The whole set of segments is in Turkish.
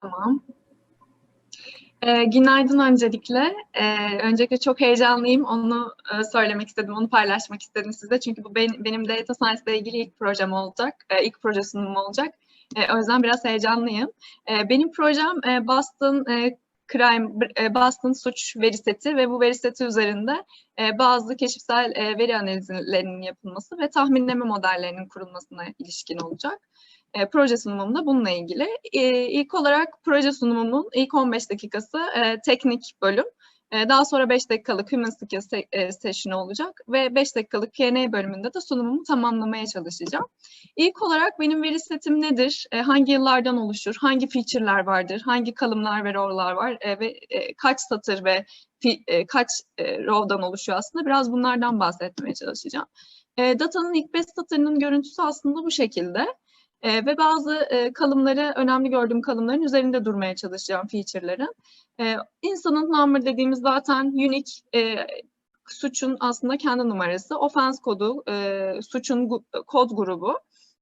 Tamam. Ee, günaydın öncelikle. Ee, öncelikle çok heyecanlıyım. Onu e, söylemek istedim, onu paylaşmak istedim size. Çünkü bu benim, benim data science ile ilgili ilk projem olacak, e, ilk proje sunumum olacak. E, o yüzden biraz heyecanlıyım. E, benim projem e, Boston e, Crime, e, Boston suç veri seti ve bu veri seti üzerinde e, bazı keşifsel e, veri analizlerinin yapılması ve tahminleme modellerinin kurulmasına ilişkin olacak. E, proje sunumum da bununla ilgili. E, ilk olarak proje sunumumun ilk 15 dakikası e, teknik bölüm. E, daha sonra 5 dakikalık human skills e, session olacak ve 5 dakikalık Q&A bölümünde de sunumumu tamamlamaya çalışacağım. İlk olarak benim veri setim nedir? E, hangi yıllardan oluşur? Hangi feature'lar vardır? Hangi kalımlar ve row'lar var? E, ve e, kaç satır ve e, kaç e, row'dan oluşuyor aslında? Biraz bunlardan bahsetmeye çalışacağım. E, datanın ilk 5 satırının görüntüsü aslında bu şekilde. E, ve bazı e, kalımları, önemli gördüğüm kalımların üzerinde durmaya çalışacağım feature'ların. E, incident number dediğimiz zaten unique e, suçun aslında kendi numarası. Offense kodu, e, suçun kod grubu.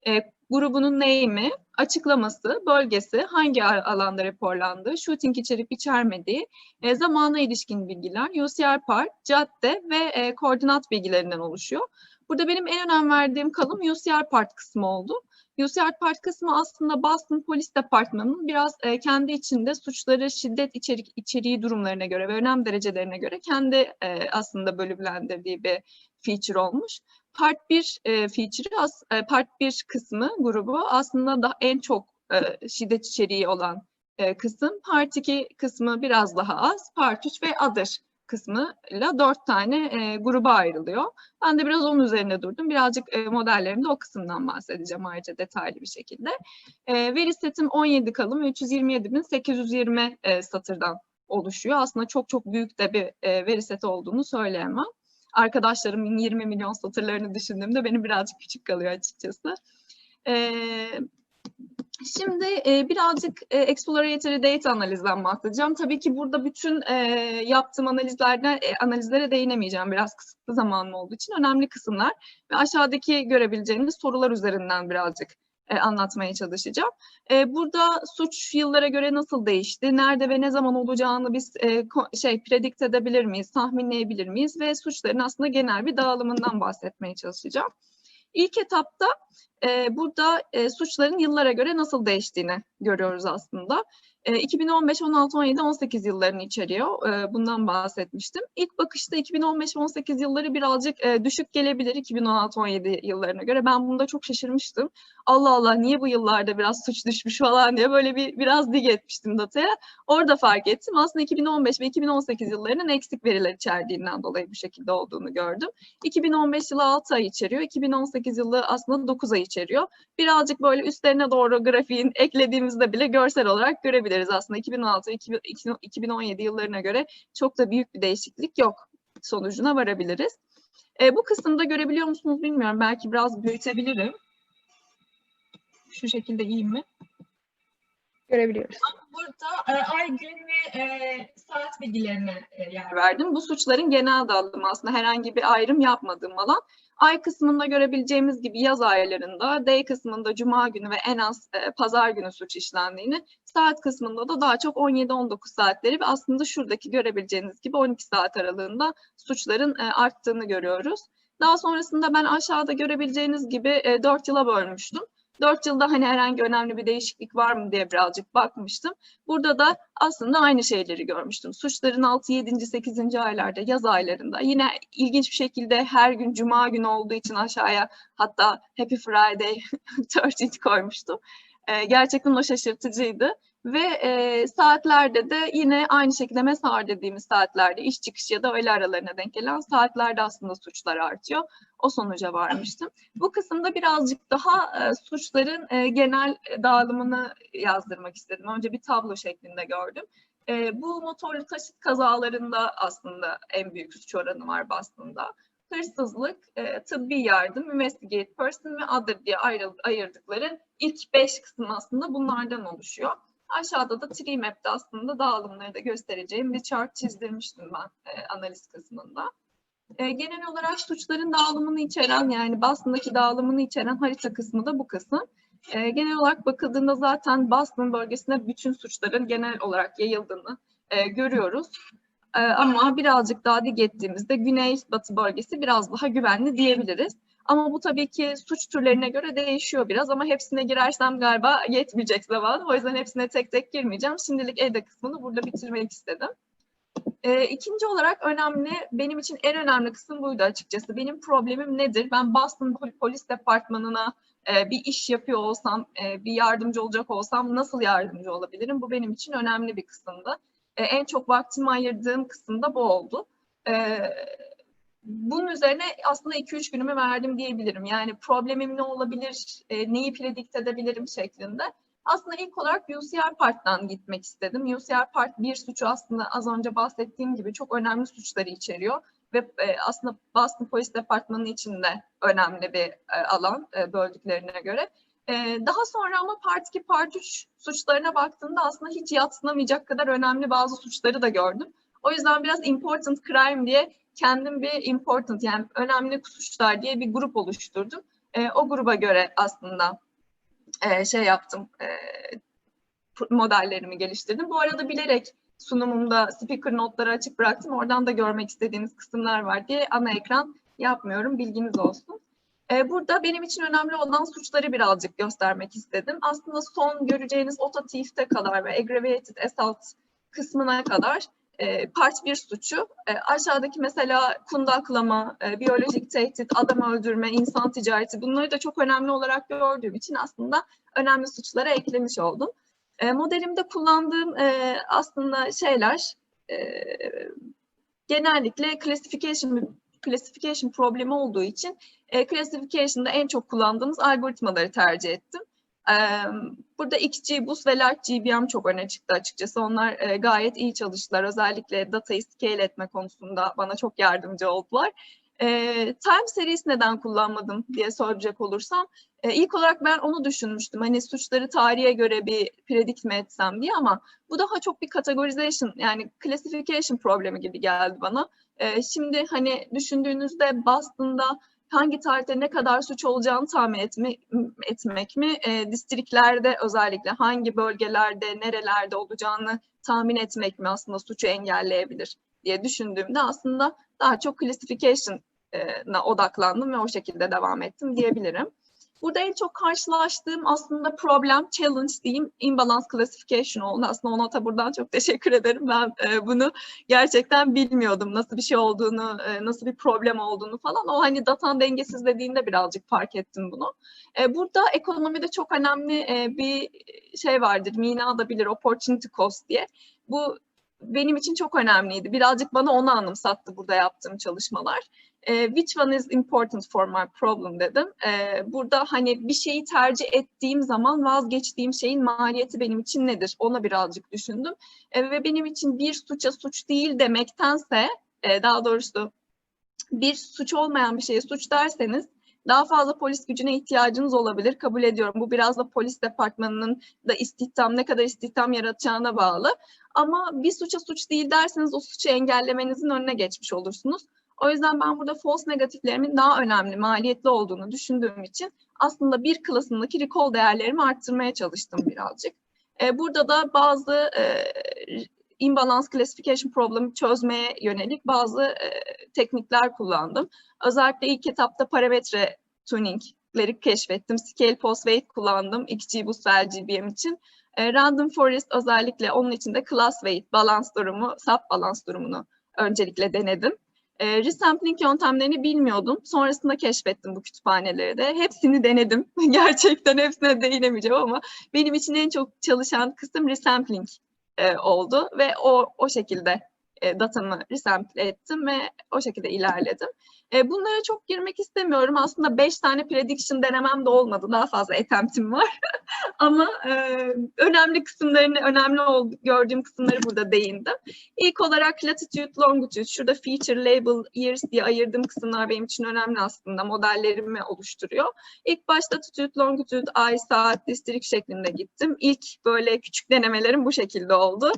E, grubunun name'i, açıklaması, bölgesi, hangi alanda raporlandığı, shooting içerip içermediği, e, zamana ilişkin bilgiler, UCR part, cadde ve e, koordinat bilgilerinden oluşuyor. Burada benim en önem verdiğim kalım UCR part kısmı oldu. UCR Part kısmı aslında Boston Polis Departmanı'nın biraz e, kendi içinde suçları şiddet içerik, içeriği durumlarına göre ve önem derecelerine göre kendi e, aslında bölümlendirdiği bir feature olmuş. Part 1 e, feature'ı, as, e, Part 1 kısmı grubu aslında da en çok e, şiddet içeriği olan e, kısım. Part 2 kısmı biraz daha az. Part 3 ve Other kısmıyla dört tane e, gruba ayrılıyor. Ben de biraz onun üzerinde durdum. Birazcık e, modellerimde o kısımdan bahsedeceğim ayrıca detaylı bir şekilde. E, veri setim 17 kalım ve 327.820 e, satırdan oluşuyor. Aslında çok çok büyük de bir e, veri seti olduğunu söyleyemem. Arkadaşlarımın 20 milyon satırlarını düşündüğümde benim birazcık küçük kalıyor açıkçası. E, Şimdi e, birazcık e, exploratory data analizden bahsedeceğim. Tabii ki burada bütün e, yaptığım analizlerden e, analizlere değinemeyeceğim. Biraz kısıtlı zamanım olduğu için önemli kısımlar ve aşağıdaki görebileceğiniz sorular üzerinden birazcık e, anlatmaya çalışacağım. E, burada suç yıllara göre nasıl değişti, nerede ve ne zaman olacağını biz e, şey predict edebilir miyiz, tahminleyebilir miyiz ve suçların aslında genel bir dağılımından bahsetmeye çalışacağım. İlk etapta e, burada e, suçların yıllara göre nasıl değiştiğini görüyoruz aslında. 2015, 16, 17, 18 yıllarını içeriyor. E, bundan bahsetmiştim. İlk bakışta 2015 18 yılları birazcık e, düşük gelebilir 2016, 17 yıllarına göre. Ben bunda çok şaşırmıştım. Allah Allah niye bu yıllarda biraz suç düşmüş falan diye böyle bir biraz dig etmiştim dataya. Orada fark ettim. Aslında 2015 ve 2018 yıllarının eksik veriler içerdiğinden dolayı bu şekilde olduğunu gördüm. 2015 yılı 6 ay içeriyor. 2018 yılı aslında 9 ay içeriyor. Birazcık böyle üstlerine doğru grafiğin eklediğimizde bile görsel olarak görebiliriz görebiliriz aslında 2016 2017 yıllarına göre çok da büyük bir değişiklik yok sonucuna varabiliriz. E, bu kısımda görebiliyor musunuz bilmiyorum. Belki biraz büyütebilirim. Şu şekilde iyi mi? Görebiliyoruz. Burada e, ay, gün ve e, saat bilgilerine e, yer verdim. Bu suçların genel dağılımı aslında herhangi bir ayrım yapmadığım alan. Ay kısmında görebileceğimiz gibi yaz aylarında, day kısmında cuma günü ve en az e, pazar günü suç işlendiğini, saat kısmında da daha çok 17-19 saatleri ve aslında şuradaki görebileceğiniz gibi 12 saat aralığında suçların e, arttığını görüyoruz. Daha sonrasında ben aşağıda görebileceğiniz gibi e, 4 yıla bölmüştüm. 4 yılda hani herhangi önemli bir değişiklik var mı diye birazcık bakmıştım. Burada da aslında aynı şeyleri görmüştüm. Suçların 6, 7. 8. aylarda, yaz aylarında yine ilginç bir şekilde her gün cuma günü olduğu için aşağıya hatta Happy Friday 13 koymuştum. Ee, gerçekten o şaşırtıcıydı. Ve e, saatlerde de yine aynı şekilde mesar dediğimiz saatlerde iş çıkış ya da öğle aralarına denk gelen saatlerde aslında suçlar artıyor. O sonuca varmıştım. Bu kısımda birazcık daha e, suçların e, genel dağılımını yazdırmak istedim. Önce bir tablo şeklinde gördüm. E, bu motorlu taşıt kazalarında aslında en büyük suç oranı var Boston'da. Hırsızlık, e, tıbbi yardım, investigate person ve other diye ayrı, ayırdıkları ilk beş kısım aslında bunlardan oluşuyor. Aşağıda da tree map'te aslında dağılımları da göstereceğim bir chart çizdirmiştim ben e, analiz kısmında. E, genel olarak suçların dağılımını içeren yani Boston'daki dağılımını içeren harita kısmı da bu kısım. E, genel olarak bakıldığında zaten Boston bölgesinde bütün suçların genel olarak yayıldığını e, görüyoruz. E, ama birazcık daha dik ettiğimizde Güney-Batı bölgesi biraz daha güvenli diyebiliriz. Ama bu tabii ki suç türlerine göre değişiyor biraz ama hepsine girersem galiba yetmeyecek zaman. O yüzden hepsine tek tek girmeyeceğim. Şimdilik EDA kısmını burada bitirmek istedim. E, ikinci olarak önemli, benim için en önemli kısım buydu açıkçası. Benim problemim nedir? Ben Boston Pol- Polis Departmanı'na e, bir iş yapıyor olsam, e, bir yardımcı olacak olsam nasıl yardımcı olabilirim? Bu benim için önemli bir kısımdı. E, en çok vaktimi ayırdığım kısım da bu oldu. E, bunun üzerine aslında 2-3 günümü verdim diyebilirim. Yani problemim ne olabilir, e, neyi predikt edebilirim şeklinde. Aslında ilk olarak UCR Part'tan gitmek istedim. UCR Part bir suçu aslında az önce bahsettiğim gibi çok önemli suçları içeriyor. Ve e, aslında Boston Polis Departmanı için de önemli bir e, alan e, böldüklerine göre. E, daha sonra ama Part 2, Part 3 suçlarına baktığımda aslında hiç yatsınamayacak kadar önemli bazı suçları da gördüm. O yüzden biraz important crime diye kendim bir important yani önemli suçlar diye bir grup oluşturdum. E, o gruba göre aslında e, şey yaptım, e, modellerimi geliştirdim. Bu arada bilerek sunumumda speaker notları açık bıraktım. Oradan da görmek istediğiniz kısımlar var diye ana ekran yapmıyorum. Bilginiz olsun. E, burada benim için önemli olan suçları birazcık göstermek istedim. Aslında son göreceğiniz auto thief'te kadar ve aggravated assault kısmına kadar e, part 1 suçu. E, aşağıdaki mesela kundaklama, e, biyolojik tehdit, adam öldürme, insan ticareti bunları da çok önemli olarak gördüğüm için aslında önemli suçlara eklemiş oldum. E, modelimde kullandığım e, aslında şeyler e, genellikle classification classification problemi olduğu için e, classification'da en çok kullandığımız algoritmaları tercih ettim. Burada XGBoost ve LarkGBM çok öne çıktı açıkçası. Onlar gayet iyi çalıştılar. Özellikle datayı scale etme konusunda bana çok yardımcı oldular. Time serisi neden kullanmadım diye soracak olursam, ilk olarak ben onu düşünmüştüm. Hani suçları tarihe göre bir predict mi etsem diye ama bu daha çok bir categorization yani classification problemi gibi geldi bana. Şimdi hani düşündüğünüzde Boston'da hangi tarihte ne kadar suç olacağını tahmin etme, etmek mi, e, distriklerde özellikle hangi bölgelerde, nerelerde olacağını tahmin etmek mi aslında suçu engelleyebilir diye düşündüğümde aslında daha çok classification'a odaklandım ve o şekilde devam ettim diyebilirim. Burada en çok karşılaştığım aslında problem, challenge diyeyim, imbalance classification oldu. Aslında ona da buradan çok teşekkür ederim. Ben e, bunu gerçekten bilmiyordum. Nasıl bir şey olduğunu, e, nasıl bir problem olduğunu falan. O hani datan dengesizlediğinde birazcık fark ettim bunu. E, burada ekonomide çok önemli e, bir şey vardır. Mina da bilir, opportunity cost diye. Bu benim için çok önemliydi. Birazcık bana onu anımsattı burada yaptığım çalışmalar. E, which one is important for my problem dedim. E, burada hani bir şeyi tercih ettiğim zaman vazgeçtiğim şeyin maliyeti benim için nedir? Ona birazcık düşündüm. E, ve benim için bir suça suç değil demektense, daha doğrusu bir suç olmayan bir şeye suç derseniz daha fazla polis gücüne ihtiyacınız olabilir. Kabul ediyorum. Bu biraz da polis departmanının da istihdam, ne kadar istihdam yaratacağına bağlı. Ama bir suça suç değil derseniz o suçu engellemenizin önüne geçmiş olursunuz. O yüzden ben burada false negatiflerimin daha önemli, maliyetli olduğunu düşündüğüm için aslında bir klasındaki recall değerlerimi arttırmaya çalıştım birazcık. E, burada da bazı e, imbalance classification problemi çözmeye yönelik bazı e, teknikler kullandım. Özellikle ilk etapta parametre tuningleri keşfettim. Scale post weight kullandım XGBoost ve LGBM için. E, Random Forest özellikle onun içinde class weight, balans durumu, sub balans durumunu öncelikle denedim. E, resampling yöntemlerini bilmiyordum. Sonrasında keşfettim bu kütüphaneleri de. Hepsini denedim. Gerçekten hepsine değinemeyeceğim ama benim için en çok çalışan kısım resampling e, oldu ve o o şekilde e, datamı resample ettim ve o şekilde ilerledim. E, bunlara çok girmek istemiyorum. Aslında beş tane prediction denemem de olmadı. Daha fazla attempt'im var. Ama e, önemli kısımlarını, önemli ol, gördüğüm kısımları burada değindim. İlk olarak latitude, longitude, şurada feature, label, years diye ayırdığım kısımlar benim için önemli aslında. Modellerimi oluşturuyor. İlk başta latitude, longitude, ay, saat, district şeklinde gittim. İlk böyle küçük denemelerim bu şekilde oldu.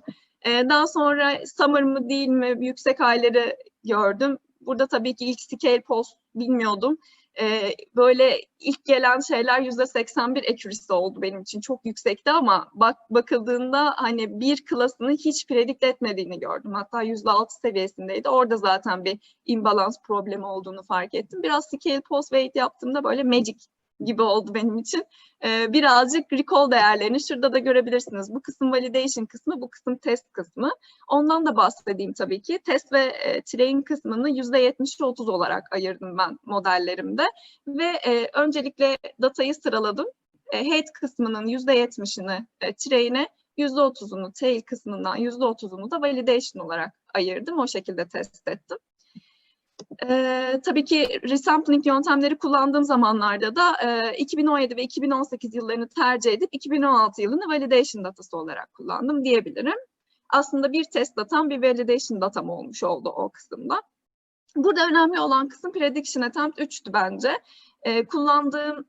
Daha sonra summer mı değil mi yüksek ayları gördüm. Burada tabii ki ilk scale post bilmiyordum. e, böyle ilk gelen şeyler yüzde 81 accuracy oldu benim için. Çok yüksekti ama bak bakıldığında hani bir klasını hiç predict etmediğini gördüm. Hatta yüzde 6 seviyesindeydi. Orada zaten bir imbalans problemi olduğunu fark ettim. Biraz scale post weight yaptığımda böyle magic gibi oldu benim için. Ee, birazcık recall değerlerini şurada da görebilirsiniz. Bu kısım validation kısmı, bu kısım test kısmı. Ondan da bahsedeyim tabii ki. Test ve e, train kısmını %70-30 olarak ayırdım ben modellerimde. Ve e, öncelikle datayı sıraladım. E, head kısmının %70'ini e, train'e, %30'unu tail kısmından %30'unu da validation olarak ayırdım. O şekilde test ettim. Ee, tabii ki resampling yöntemleri kullandığım zamanlarda da e, 2017 ve 2018 yıllarını tercih edip 2016 yılını validation datası olarak kullandım diyebilirim. Aslında bir test datam bir validation datam olmuş oldu o kısımda. Burada önemli olan kısım prediction attempt 3'tü bence. E, kullandığım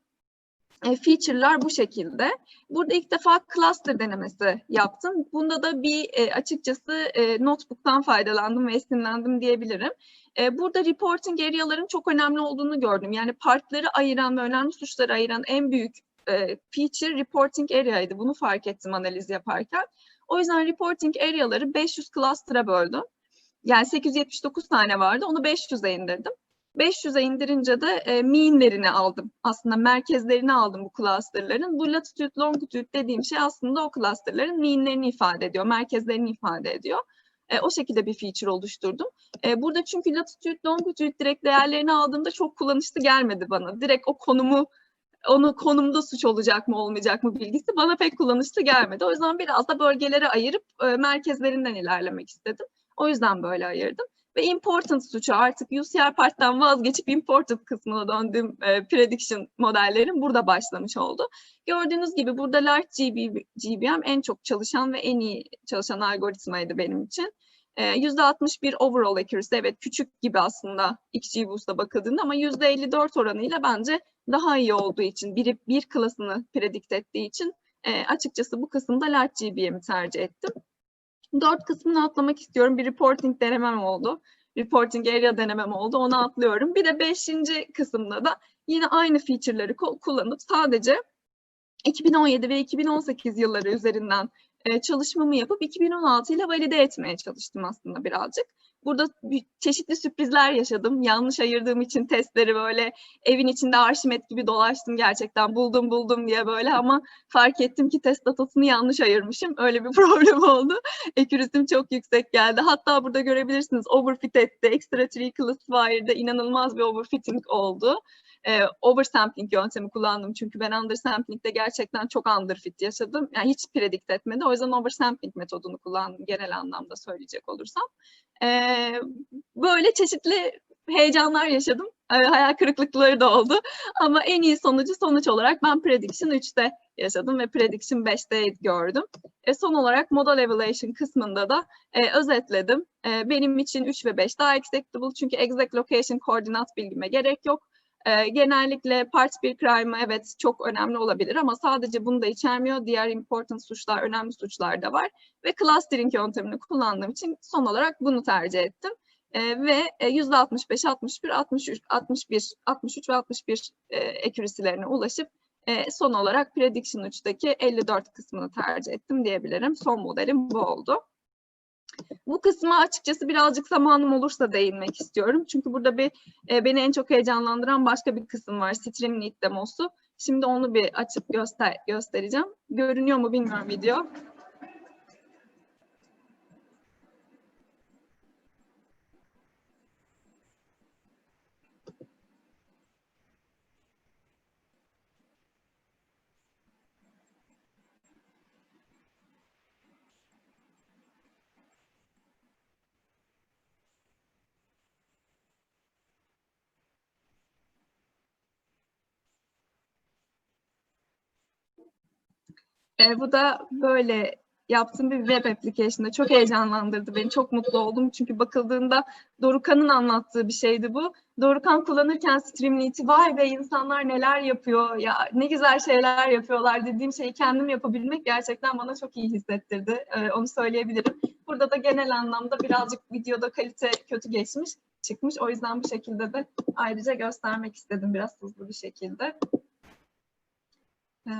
feature'lar bu şekilde. Burada ilk defa cluster denemesi yaptım. Bunda da bir e, açıkçası e, notebook'tan faydalandım ve esinlendim diyebilirim. E, burada reporting area'ların çok önemli olduğunu gördüm. Yani partları ayıran ve önemli suçları ayıran en büyük e, feature reporting area'ydı. Bunu fark ettim analiz yaparken. O yüzden reporting area'ları 500 cluster'a böldüm. Yani 879 tane vardı. Onu 500'e indirdim. 500'e indirince de e, meanlerini aldım. Aslında merkezlerini aldım bu clusterların. Bu latitude, longitude dediğim şey aslında o clusterların meanlerini ifade ediyor, merkezlerini ifade ediyor. E, o şekilde bir feature oluşturdum. E, burada çünkü latitude, longitude direkt değerlerini aldığımda çok kullanışlı gelmedi bana. Direkt o konumu onu konumda suç olacak mı olmayacak mı bilgisi bana pek kullanışlı gelmedi. O yüzden biraz da bölgelere ayırıp e, merkezlerinden ilerlemek istedim. O yüzden böyle ayırdım. Ve important suçu artık UCR parttan vazgeçip important kısmına döndüğüm e, prediction modellerim burada başlamış oldu. Gördüğünüz gibi burada large GB, GBM en çok çalışan ve en iyi çalışan algoritmaydı benim için. E, %61 overall accuracy evet küçük gibi aslında XGBoost'a bakıldığında ama %54 oranıyla bence daha iyi olduğu için bir, bir klasını predict ettiği için e, açıkçası bu kısımda large GBM'i tercih ettim. Dört kısmını atlamak istiyorum. Bir reporting denemem oldu. Reporting area denemem oldu. Onu atlıyorum. Bir de beşinci kısımda da yine aynı feature'ları kullanıp sadece 2017 ve 2018 yılları üzerinden e, çalışmamı yapıp 2016 ile valide etmeye çalıştım aslında birazcık. Burada çeşitli sürprizler yaşadım. Yanlış ayırdığım için testleri böyle evin içinde arşimet gibi dolaştım gerçekten buldum buldum diye böyle ama fark ettim ki test datasını yanlış ayırmışım. Öyle bir problem oldu. Accuracy'm çok yüksek geldi. Hatta burada görebilirsiniz overfit etti. Extra tree classifier'da inanılmaz bir overfitting oldu e, oversampling yöntemi kullandım. Çünkü ben undersampling'de gerçekten çok underfit yaşadım. Yani hiç predict etmedi. O yüzden oversampling metodunu kullandım genel anlamda söyleyecek olursam. E, böyle çeşitli heyecanlar yaşadım. E, hayal kırıklıkları da oldu. Ama en iyi sonucu sonuç olarak ben Prediction 3'te yaşadım ve Prediction 5'te gördüm. E, son olarak Model Evaluation kısmında da e, özetledim. E, benim için 3 ve 5 daha acceptable çünkü exact location koordinat bilgime gerek yok. E, genellikle part 1 crime evet çok önemli olabilir ama sadece bunu da içermiyor. Diğer important suçlar, önemli suçlar da var. Ve clustering yöntemini kullandığım için son olarak bunu tercih ettim. E, ve yüzde 65, 61, 63, 61, 63 ve 61 e, accuracy'lerine ulaşıp e, son olarak Prediction 3'teki 54 kısmını tercih ettim diyebilirim. Son modelim bu oldu. Bu kısma açıkçası birazcık zamanım olursa değinmek istiyorum. Çünkü burada bir e, beni en çok heyecanlandıran başka bir kısım var. Stream Lead demosu. Şimdi onu bir açıp göster göstereceğim. Görünüyor mu bilmiyorum video. E, bu da böyle yaptığım bir web application'da çok heyecanlandırdı beni. Çok mutlu oldum çünkü bakıldığında Dorukan'ın anlattığı bir şeydi bu. Dorukan kullanırken Streamlit'i vay be insanlar neler yapıyor ya ne güzel şeyler yapıyorlar dediğim şeyi kendim yapabilmek gerçekten bana çok iyi hissettirdi. Ee, onu söyleyebilirim. Burada da genel anlamda birazcık videoda kalite kötü geçmiş. çıkmış. O yüzden bu şekilde de ayrıca göstermek istedim biraz hızlı bir şekilde. Ee,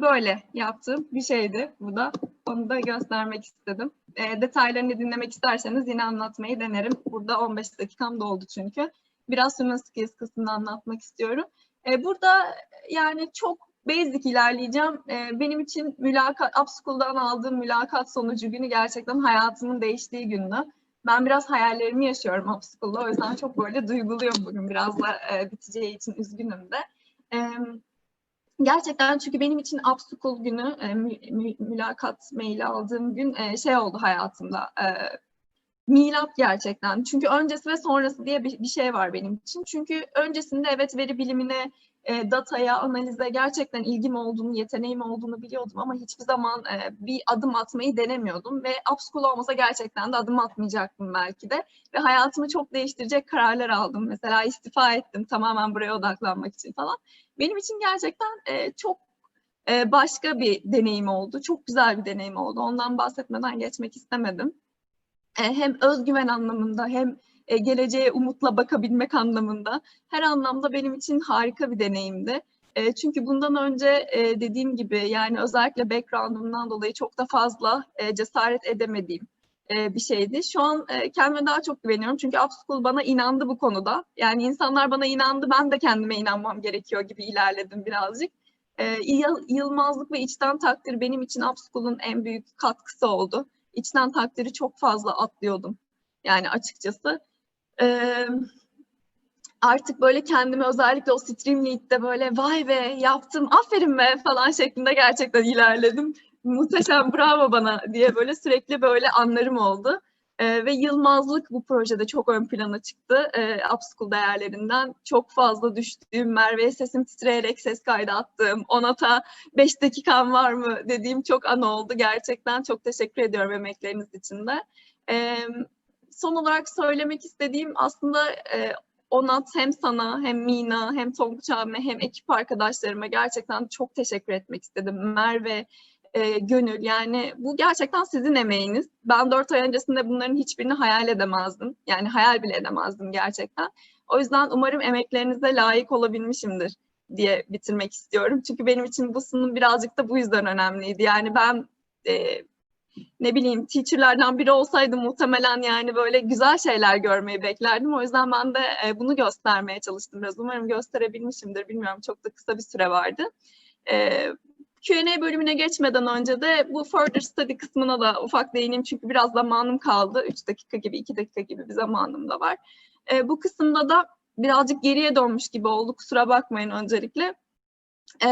Böyle yaptığım bir şeydi bu da. Onu da göstermek istedim. E, detaylarını dinlemek isterseniz yine anlatmayı denerim. Burada 15 dakikam doldu çünkü. Biraz human skills kısmını anlatmak istiyorum. E, burada yani çok basic ilerleyeceğim. E, benim için mülakat, Upschool'dan aldığım mülakat sonucu günü gerçekten hayatımın değiştiği gündü. Ben biraz hayallerimi yaşıyorum Upschool'da. O yüzden çok böyle duyguluyum bugün. Biraz da e, biteceği için üzgünüm de. E, Gerçekten çünkü benim için Upschool günü, e, mü, mü, mülakat maili aldığım gün e, şey oldu hayatımda. E, milat gerçekten. Çünkü öncesi ve sonrası diye bir, bir şey var benim için. Çünkü öncesinde evet veri bilimine, e, dataya, analize gerçekten ilgim olduğunu, yeteneğim olduğunu biliyordum ama hiçbir zaman e, bir adım atmayı denemiyordum ve Upschool olmasa gerçekten de adım atmayacaktım belki de ve hayatımı çok değiştirecek kararlar aldım. Mesela istifa ettim tamamen buraya odaklanmak için falan. Benim için gerçekten e, çok e, başka bir deneyim oldu. Çok güzel bir deneyim oldu. Ondan bahsetmeden geçmek istemedim. E, hem özgüven anlamında hem e, geleceğe umutla bakabilmek anlamında her anlamda benim için harika bir deneyimdi. E, çünkü bundan önce e, dediğim gibi yani özellikle background'umdan dolayı çok da fazla e, cesaret edemediğim e, bir şeydi. Şu an e, kendime daha çok güveniyorum çünkü Upschool bana inandı bu konuda. Yani insanlar bana inandı, ben de kendime inanmam gerekiyor gibi ilerledim birazcık. E, yıl- yılmazlık ve içten takdir benim için Upschool'un en büyük katkısı oldu. İçten takdiri çok fazla atlıyordum yani açıkçası. E, artık böyle kendimi özellikle o Stream Lead'de böyle vay be yaptım aferin be falan şeklinde gerçekten ilerledim muhteşem bravo bana diye böyle sürekli böyle anlarım oldu. Ee, ve Yılmazlık bu projede çok ön plana çıktı. Ee, Upschool değerlerinden çok fazla düştüğüm, Merve'ye sesim titreyerek ses kaydı attığım, Onat'a 5 dakikam var mı dediğim çok an oldu. Gerçekten çok teşekkür ediyorum emekleriniz için de. Ee, son olarak söylemek istediğim aslında e, Onat hem sana hem Mina hem Tonguç abime hem ekip arkadaşlarıma gerçekten çok teşekkür etmek istedim. Merve, e, gönül yani bu gerçekten sizin emeğiniz. Ben dört ay öncesinde bunların hiçbirini hayal edemezdim. Yani hayal bile edemezdim gerçekten. O yüzden umarım emeklerinize layık olabilmişimdir diye bitirmek istiyorum. Çünkü benim için bu sunum birazcık da bu yüzden önemliydi. Yani ben e, ne bileyim teacherlardan biri olsaydım muhtemelen yani böyle güzel şeyler görmeyi beklerdim. O yüzden ben de e, bunu göstermeye çalıştım biraz. Umarım gösterebilmişimdir. Bilmiyorum çok da kısa bir süre vardı. E, Q&A bölümüne geçmeden önce de bu further study kısmına da ufak değineyim çünkü biraz zamanım kaldı. 3 dakika gibi, 2 dakika gibi bir zamanım da var. E, bu kısımda da birazcık geriye dönmüş gibi oldu. Kusura bakmayın öncelikle. E,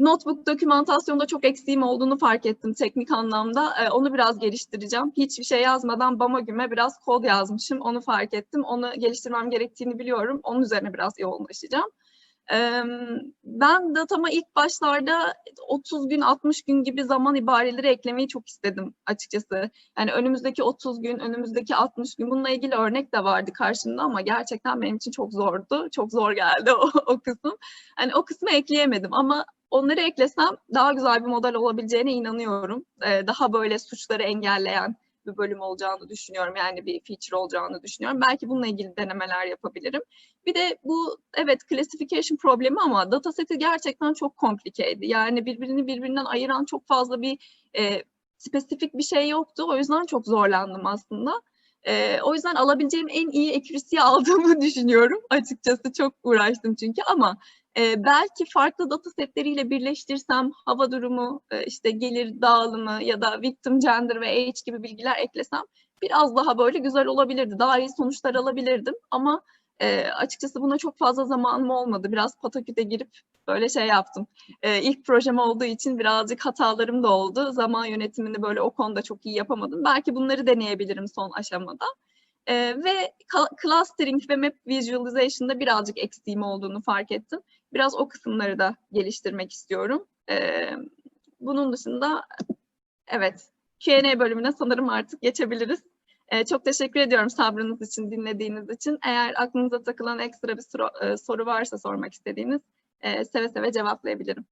notebook dokümantasyonda çok eksiğim olduğunu fark ettim teknik anlamda. E, onu biraz geliştireceğim. Hiçbir şey yazmadan bama güme biraz kod yazmışım. Onu fark ettim. Onu geliştirmem gerektiğini biliyorum. Onun üzerine biraz yoğunlaşacağım. Ben datama ilk başlarda 30 gün, 60 gün gibi zaman ibareleri eklemeyi çok istedim açıkçası. Yani önümüzdeki 30 gün, önümüzdeki 60 gün bununla ilgili örnek de vardı karşımda ama gerçekten benim için çok zordu. Çok zor geldi o, o kısım. Hani o kısmı ekleyemedim ama onları eklesem daha güzel bir model olabileceğine inanıyorum. Daha böyle suçları engelleyen bir bölüm olacağını düşünüyorum. Yani bir feature olacağını düşünüyorum. Belki bununla ilgili denemeler yapabilirim. Bir de bu evet classification problemi ama dataseti gerçekten çok komplikeydi. Yani birbirini birbirinden ayıran çok fazla bir e, spesifik bir şey yoktu. O yüzden çok zorlandım aslında. E, o yüzden alabileceğim en iyi accuracy'yi aldığımı düşünüyorum. Açıkçası çok uğraştım çünkü ama e, belki farklı data setleriyle birleştirsem hava durumu, e, işte gelir dağılımı ya da victim gender ve age gibi bilgiler eklesem biraz daha böyle güzel olabilirdi. Daha iyi sonuçlar alabilirdim ama e, açıkçası buna çok fazla zamanım olmadı. Biraz pataküte girip böyle şey yaptım. E, ilk projem olduğu için birazcık hatalarım da oldu. Zaman yönetimini böyle o konuda çok iyi yapamadım. Belki bunları deneyebilirim son aşamada. E, ve clustering ve map visualization'da birazcık eksiğim olduğunu fark ettim. Biraz o kısımları da geliştirmek istiyorum. E, bunun dışında evet Q&A bölümüne sanırım artık geçebiliriz. E, çok teşekkür ediyorum sabrınız için, dinlediğiniz için. Eğer aklınıza takılan ekstra bir soru, soru varsa sormak istediğiniz e, seve seve cevaplayabilirim.